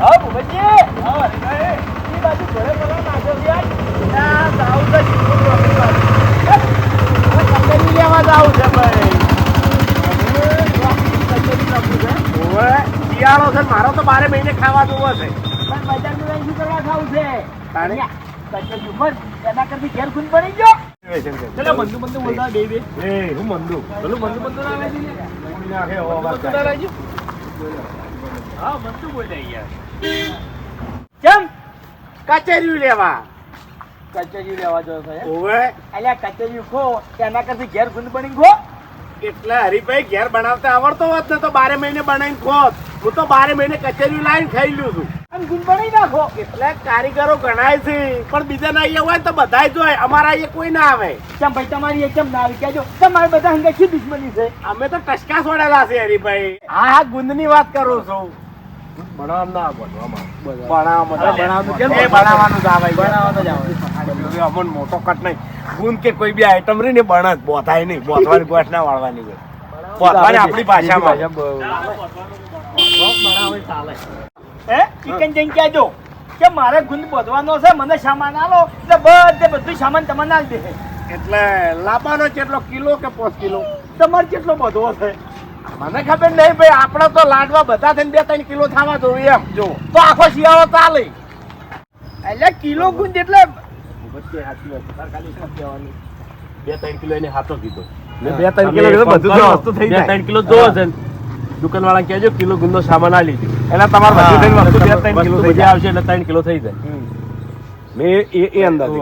હા ભૂપતજી હા એ બાજુ નાખ્યો યાર. ના શીખવું લેવા જાવું છે ભાઈ. શિયાળો છે મારો તો બારે મહિને ખાવા જોવો છે. પણ બજારનું લઈને શું કરવા ખાવું છે? તારે? કચેરી ઉપર એના કરતી ઘેર ખૂન પડી ગયો. ચલો બંધુ બંધુ બોલતા બે બે. એ હું મંદુ. ના આવે છે. નાખે બોલ્યા યાર. કેમ? કચેરી લેવા. કચેરી લેવા જો ઓવે. અલ્યા કચેરી ખો એના કરતી ઘેર ગુંદ બની ખો. એટલે હરીભાઈ ઘેર બનાવતા આવડતો હોત ને તો બારે મહિને બનાવીને ખોત હું તો બારે મહિને કચેરી લાવીને ખાઈ લઉં છું. અને ખૂન પડી નાખો. એટલે કારીગરો ગણાય છે પણ બીજા ના અહીંયા હોય તો બધાય જોય અમારા અહીંયા કોઈ ના આવે. કેમ ભાઈ તમારી એ કેમ ના આવી? કહેજો. તમારે બધા હંગે શું દુશ્મની છે? અમે તો ટસકા છોડેલા છે હરીભાઈ હા હા ગુંદની વાત કરું છું. મોટો કટ નહીં. ગુંદ કે કોઈ બી આઈટમ રહી ને બણ જ બોથાય નહીં. બોથવાની ગોઠ ના વાળવાની બોથવાની આપણી ભાષામાં. હે? ચિકન જઈને કહેજો કે મારે ગુંદ બોધવાનો છે મને સામાન આલો એટલે બધે બધું સામાન તમને આલી દે એટલે લાંબાનો કેટલો કિલો કે પાંચ કિલો? તમારે કેટલો બધો છે? મને ખબર નહીં ભાઈ આપણે તો લાડવા બધા થઈને બે ત્રણ કિલો થવા જોઈએ એમ. જો. તો આખો શિયાળો ચાલે. એટલે કિલો ગુંજ એટલે બે ત્રણ કિલો એને હાથો કીધો. બે ત્રણ કિલો બધું વસ્તુ થઈ જાય. ત્રણ કિલો જોવો છે. દુકાન વાળા કહેજો કિલો ગુંદો સામાન આ લીધો. એટલે તમારે બધું વસ્તુ બે ત્રણ કિલો થઈ જાય. આવશે એટલે ત્રણ કિલો થઈ જાય. મેં એ એ અંદાજે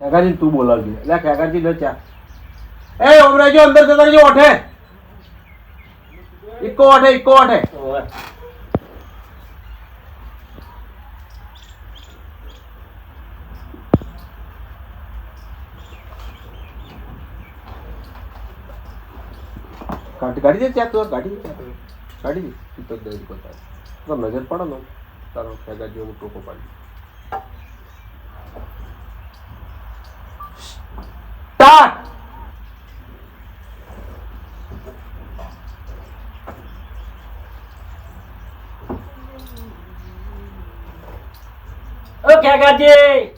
કાકાજી તું બોલાવજો. એટલે કાકાજી ચા. એ ઓમરાજો અંદર જતા રહેજો, ઓઠે. Eco ઓઠે eco ઓઠે. કાઢી દે ત્યાં તો કાઢી દે તું. તો દઈ તો નજર પડે ને. તારો કાકાજી જેવું ટોકો પાડી સ્ટાર્ટ! કાકાજી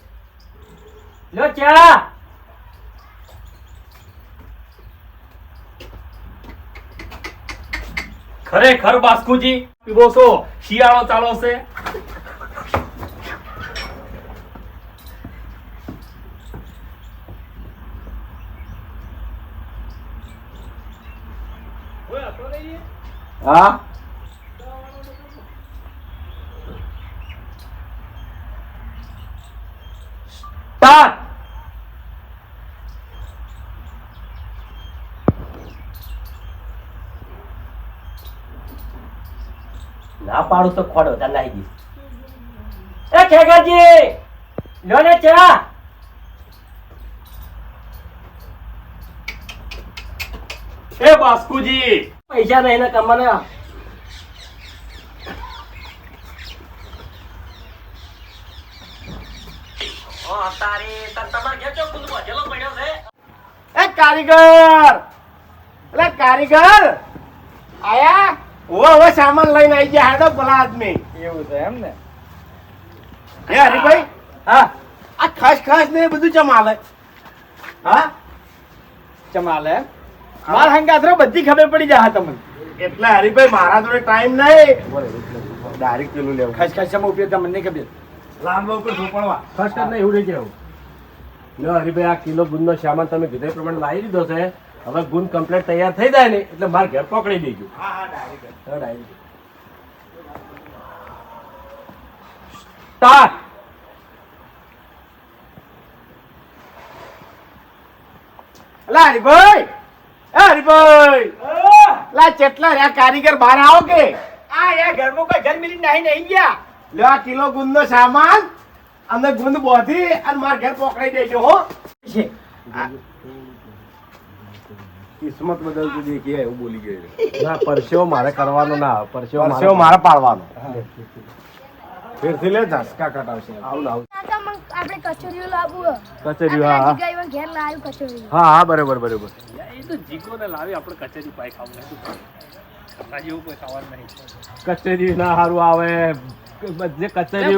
લો ચા. ખરેખર બાસ્કુજી પીવો છો શિયાળો ચાલો છે? હા? સ્ટાર્ટ ના પાડું તો ખોડો તાર લાવી દઈશ એ કાકાજી લો ને ચા. એ બાસ્કુજી. પૈસા નહીં ને તમને એ કારીગર! એટલે કારીગર! આયા? ઓ સામાન લઈને આવી ગયા હેડો પેલા આદમી. એવું છે એમ ને? એ હરીભાઈ હા? આ ખાસ ખાસ ને એ બધું ચમાલે હા? ચમાલે માર હંગાથરો બધી ખબર પડી જાય તમને. એટલે હરીભાઈ મારા જોડે ટાઈમ નહીં. ડાયરેક્ટ પેલું લેવું. ખાસ ખાસ શેમાં ઉપયોગ તમને નહીં ખબર. લાંબો ઉપર ઝોપડવા ફર્સ્ટ ને એવું રહી જાવ ન હરીભાઈ આ કિલો ગુંદનો સામાન તમે કીધા પ્રમાણે લાવી દીધો છે. હવે ગુંદ કમ્પ્લેટ તૈયાર થઈ જાય ને એટલે મારે ઘેર પકડી દેજો. હા હા ડાયરેક્ટ. હવે ડાયરી. સ્ટાર્ટ! અલા હરીભાઈ! એ હરીભાઈ! લા ચેટલા રહ્યા? કારીગર બહાર આવો કે? આ યાર ઘરમાં કોઈ ઘર મિલી નહીં નહીં ગયા. લ્યો આ કિલો ગુંદનો સામાન અને ગુંદ બોધી અને મારા ઘેર પકડાઈ દેજો હો. કિસ્મત બદલ તું જે દેખી એવું બોલી ગયો ના પરસેવો મારે કરવાનો ના. પરસેવો મારે પરસેવો મારે પાડવાનો. ફેરથી લે ધસકા કટાવશે આવું ને આવું આપણે કચોરીઓ લાવવું હે. હા, ઘેર લાવ્યું કચોરીઓ. હા હા બરોબર બરોબર. એ તો જીગો ને લાવી આપણે કચેરી પાઈ ખાવું આ કોઈ ખાવાનું નહીં. કચેરી ના સારું આવે જે કચેરી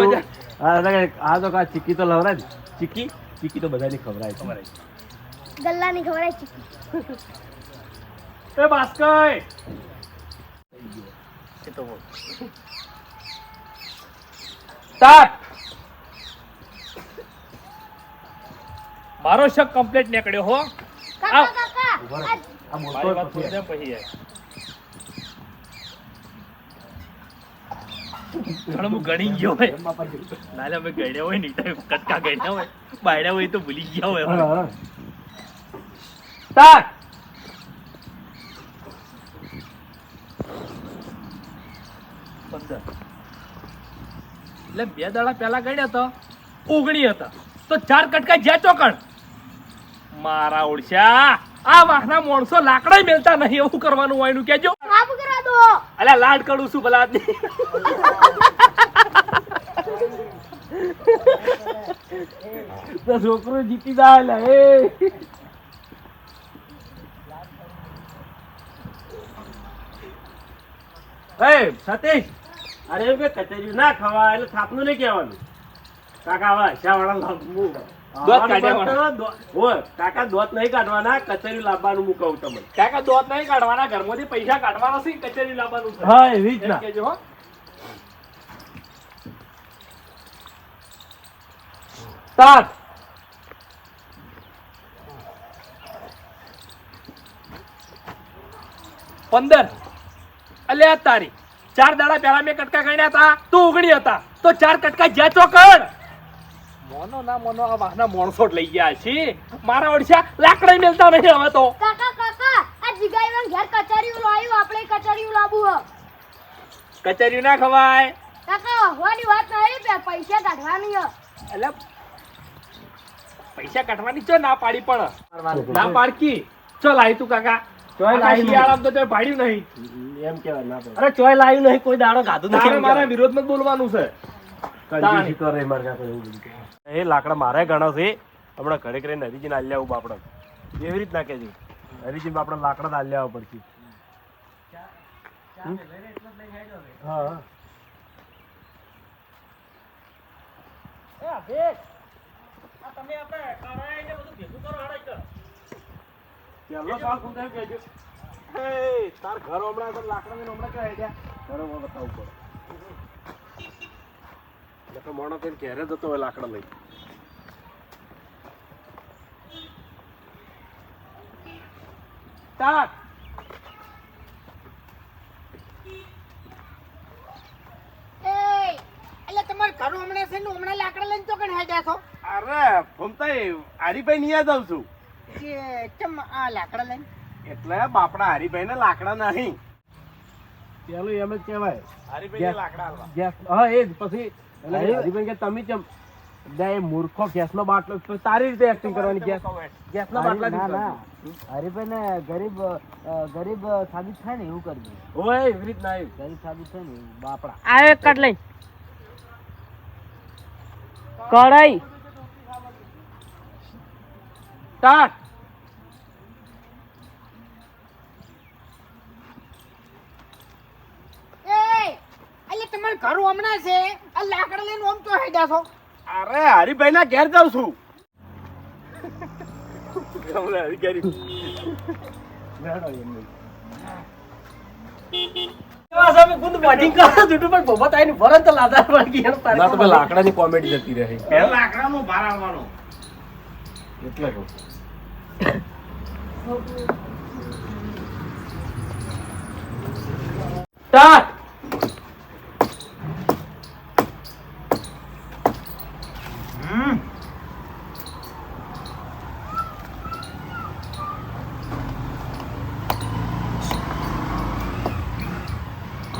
આ તો કા ચીકી તો લવરાય ચીકી? ચીકી તો બધાની ખવરાય ખબર ગલ્લાની ખબર ચીકી. એ બાસ્કય એ તો બોલ. સ્ટાર્ટ મારો શક કમ્પ્લીટ નીકળ્યો હો. કાકા કાકા આ બોલતો પછી જાય. ઘણું હું ગણી ગયો હોય. નાલે અમે ગણ્યા હોય નહીં કટકા ગણ્યા હોય. બાયડા હોય તો ભૂલી ગયા હોય. પંદર. એટલે બે દાડા પહેલા ગણ્યા તો ઓગણી હતા. તો ચાર કટકા જ્યાં ચોકણ મારા ઓળશા આ વાહના માણસો લાકડા મેલતા નહીં એવું કરવાનું હોય એનું કેજો અલ્યા લાડ કરું છું ભલા. તો છોકરો જીતી જાય એ સતીશ અરે કે કચેરી ના ખવા એટલે થાપનું નહીં કહેવાનું કાકા હવે શાવાળા લાવવું. દોત કાઢ્યા આવવાનું બંધ કરો, દો- હોય, કાકા દોત નહીં કાઢવાના કચેરી લાવવાનું હું કહું તમને. કાકા દોત નહીં કાઢવાના ઘરમાંથી પૈસા કાઢવાના છે કચેરી લાવવાનું છે. હા એવી જ ના. કહેજો હો. પંદર. અલ્યા તારી. ચાર દાડા પહેલા મેં કટકા ગણ્યા હતા તું ઉગડી હતા. તો ચાર કટકા જ્યાં ચોકડ. મોનો ના મોનો આ વાહના મોણસો લઈ ગયા છે. મારા ઓડિશા લાકડા મેલતા નહીં હવે તો. કાકા કાકા આ જીગાઈવાન ઘેર કચરિયું લાવ્યું આપણે કચરિયું લાવવું હે. કચેરી ના ખવાય. કાકા હોવાની વાત નહીં પે પૈસા કાઢવાની હે. એટલે પૈસા કાઢવાની ચો ના પાડી પણ. ના પાડકી. ચો લાવી તું કાકા. ચોય લાવી શિયાળામાં તો તે પાડ્યું નહીં. એમ કેવાય ના અરે ચોય લાવ્યું નહીં કોઈ દાડો ગાધું નથી મારા વિરોધમાં જ બોલવાનું છે. એ લાકડા મારે ગણો છે. હમણાં ઘરે કરીને હરીજીને આલ્યા આવું બાપડા. એવી રીત ના કેજો હરીજી બાપડા લાકડા આલ્યા પડશે. તાર ઘર હમણાં લાકડા ને હમણાં ક્યાં હેડ્યા? ઘરોમાં બતાવવું પડે. નકર મોણો થઈને ઘેરે જતો હોય લાકડા લઈ તાક એ એટલે તમારે ઘરું હમણાં છે ને હમણાં લાકડા લઈને તો કણ હેડ્યા છો? અરે ફમતાઈ હરીભાઈ ની યાદ આવશું કે ચમ આ લાકડા લઈને? એટલે બાપડા હરીભાઈ ને લાકડા નહીં. પેલું એમ જ કહેવાય. હરીભાઈ ને લાકડા હા એ જ પછી એટલે હરીભાઈ કે તમે કેમ બે એ મૂર્ખો ગેસનો બાટલો તારી રીતે એક્ટિંગ કરવાની ગેસ ગેસના બાટલા ના હરીભાઈ ને. ગરીબ ગરીબ સાબિત થાય ને એવું કરજો ઓય એવી રીત ના ગરીબ સાબિત થાય ને બાપડા. આ એક કટ લઈ. કઢાઈ. સ્ટાર્ટ એ એટલે તમારે ઘરું હમણાં છે. આ લાકડા લઈને ઓમ તો હેડ્યા છો. અરે હરીભાઈ. ના ઘેર જાઉં છું લાકડાની કોમેડી જતી રહે. ઘેર ભાર આવવાનું. એટલે કહું. સ્ટાર્ટ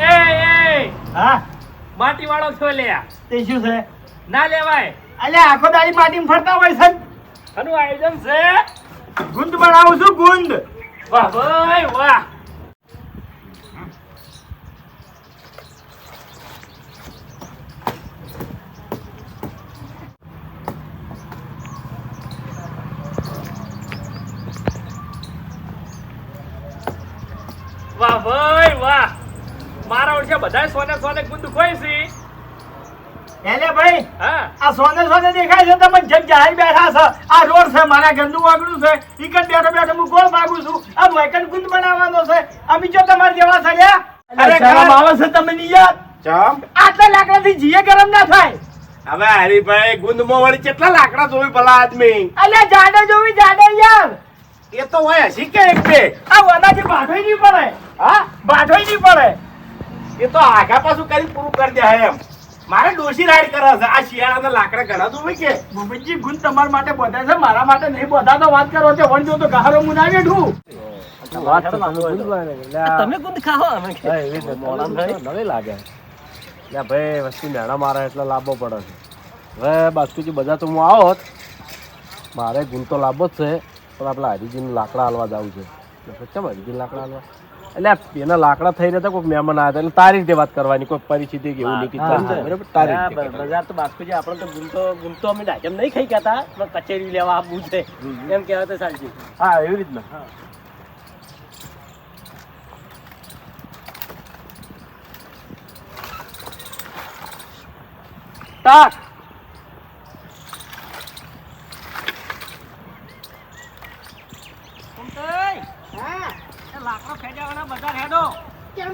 એ એ હા? માટી વાળો છો લે તે શું છે? ના લેવાય. અલ્યા આખો દાડી માટીમાં ફરતા હોય છે આનું આયોજન છે? ગુંદ બનાવું છું ગુંદ. વાહ ભાઈ વાહ. પડશે બધા સોને સોને ગુંદ ખોઈ છે. એટલે ભાઈ હા. આ સોને સોને દેખાય છે તમે જગ જાહેર બેઠા છો આ રોડ છે મારા ઘરનું વાગડું છે ઈકન બેઠો બેઠો હું ગોળ માગું છું આ મોયકન ગુંદ બનાવવાનો છે અમે જો તમારે જેવા સળ્યા અરે શરમ આવે છે તમે ની યાર ચમ આટલા લાકડાથી જીએ ગરમ ના થાય. હવે હરીભાઈ ગુંદમાં વળી કેટલા લાકડા જોવી ભલા આદમી? અલ્યા જાડે જોવી જાડે યાર. એ તો હોય હસી કે એક બે. આ વનાજી બાઠોય નહીં પડે. હા? બાઠોય નહીં પડે. એ તો આગા પાછું કરી પૂરું કરી દે એમ. મારે ડોશી રાઈડ કરે છે. આ શિયાળાના લાકડા ઘણા જોવે કે? ભૂપતજી ગુણ તમારા માટે બધા છે. મારા માટે નહીં બધા તો વાત કરો છો. વણ જો તો ગાહરો હું ના બેઠું તમે ગુંદ ખાઓ અમે. નવી લાગે. લે ભાઈ વસ્તી મેણા મારે એટલે લાવવો પડે છે. હવે બાસ્કુજી બધા તો હું આવો જ. મારે ગુણ તો લાવવો જ છે. પણ આપણે હરીજીને લાકડા હાલવા જવું છે. કેમ હરીજીને લાકડા હાલવા? એટલે એના લાકડા થઈ રહ્યા કોઈક મહેમાન આવ્યા એટલે તારી રીતે વાત કરવાની કોઈ પરિસ્થિતિ કે એવું નહીં બરાબર? તારી રીતે બજાર તો બાસ્કુજી આપણે તો ગુમતો ગુમતો અમે ડાયમ નહીં ખાઈ ગયા હતા કચેરી લેવા આપવું છે. એમ કહેવાય તો સાચી. હા એવી રીતના. તાક હા લાકડો ખેંચાવાના બજાર હેડો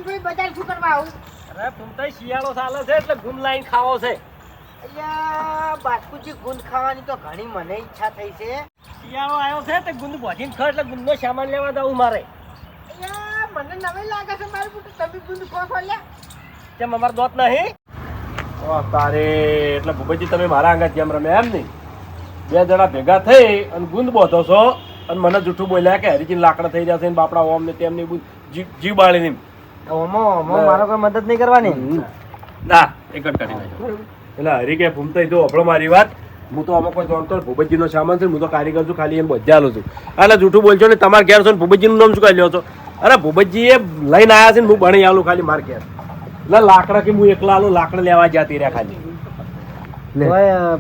ભાઈ બજાર શું કરવા આવું? અરે ફૂમતાઈ શિયાળો ચાલે છે એટલે ગુંદ લાઈન ખાવો છે. અલ્યા બાસ્કુજી ગુંદ ખાવાની તો ઘણી મને ઈચ્છા થઈ છે. શિયાળો આવ્યો છે તે ગુંદ ભોજીને ખર એટલે ગુંદનો સામાન લેવા જવું મારે. અલ્યા મને નવે લાગે છે મારું પુત્ર તમે ગુંદ ખો ખો લ્યા. કેમ અમાર દોત નહીં? ઓહ, તારે એટલે ભૂપેજી તમે મારા આંગા જેમ રમે એમ નહીં. બે જણા ભેગા થઈ અને ગુંદ બોધો છો અને મને જૂઠું બોલ્યા કે હરીજી લાકડા થઈ જશે ને બાપડા ઓમ ને તેમની જીવ જીવ બાળી ને ઓમો ઓમો મારો કોઈ મદદ નહીં કરવાની. ના એક જ કરી નાખ્યો એટલે હરી કે ભૂમતા જો આપણો મારી વાત. હું તો આમાં કોઈ જાણતો ભૂપતજીનો સામાન છે હું તો કારીગર છું ખાલી એમ બધા આલું છું. એટલે જૂઠું બોલજો ને તમારે ઘેર છો ને ભૂપતજીનું નામ શું કાઢી લ્યો છો? અરે ભૂપતજી એ લઈને આવ્યા છે ને હું ભણી આલું ખાલી માર ઘેર. એટલે લાકડા કે હું એકલા આલું લાકડા લેવા જતી રહ્યા ખાલી.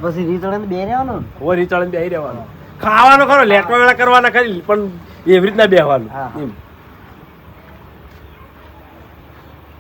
પછી રીતણે બે રહેવાનું? ઓર રીચાળીને બેહી રહેવાનું. ખાવાનો ખરો લેટવા વેળા કરવાના ખરી પણ એવી રીતના બેહવાનું.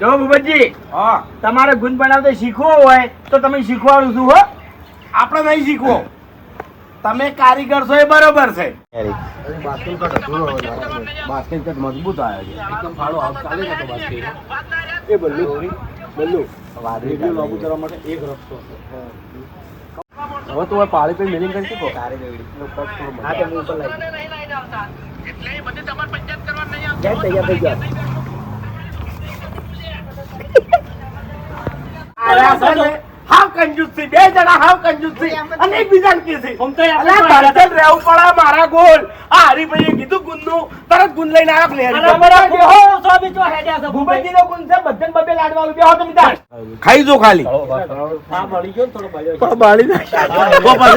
જો ભૂપતજી હા. તમારે ગુણ બનાવતા શીખવો હોય તો તમે શીખવાડું છું હો. આપણે નહીં શીખવો. તમે કારીગર છો એ બરોબર છે. બાસ્કેટ કટ મજબૂત આવ્યો છે. એકદમ ફાળો આવ ચાલે છે તો બાસ્કેટ. એ બલ્લુ બલ્લુ. રેડિયો લાગુ કરવા માટે એક રસ્તો છે. હવે તો પાળી પી મિલિંગ કરી શકો? હા તે હું ઉપર લાવી જાય તૈયાર થઈ ગયા હાવ કંજૂસ છે બે જણા હાવ કંજૂસ છે અને એકબીજાને કહે છે ફૂમતાઈ અલા, આપણે રહેવું પડે મારા ગોલ આ હરીભાઈએ કીધું ગુંદનું તરત ગુંદ લઈને આવ્યો કે અમારા બેહો સો બીજો હેડ્યા છે ભૂપતજી નો ગુંદ છે બધાને બબે લાડવાનું બેહો તમે તાર ખાઈ જો ખાલી. ગયો થોડો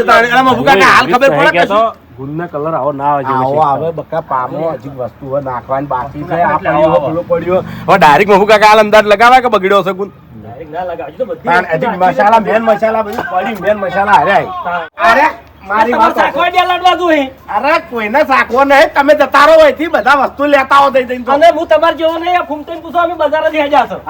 તારે- આમાં ભૂકા કે હાલ ખબર પડે કે ગુંદના કલર આવો ના આવે આવો આવે બકા પામો હજી વસ્તુ નાખવાની બાકી છે. આ પડ્યો પેલો પડ્યો હવે ડાયરેક્ટ મફુકા કાલ હાલ અંદાજ લગાવે કે બગડ્યો છે ગુંદ? બધી હજી મસાલા મેન મસાલા બધું પડી મેન મસાલા હારે. અરે મારી વાત. સાખવા લાડવા અરે કોઈને સાકવો નહીં. તમે જતા રહો અહીંથી બધા વસ્તુ લેતા આવો દઈ દઈને અને હું તમારે જેવો નહીં આ પૂછો અમે બજાર જ છો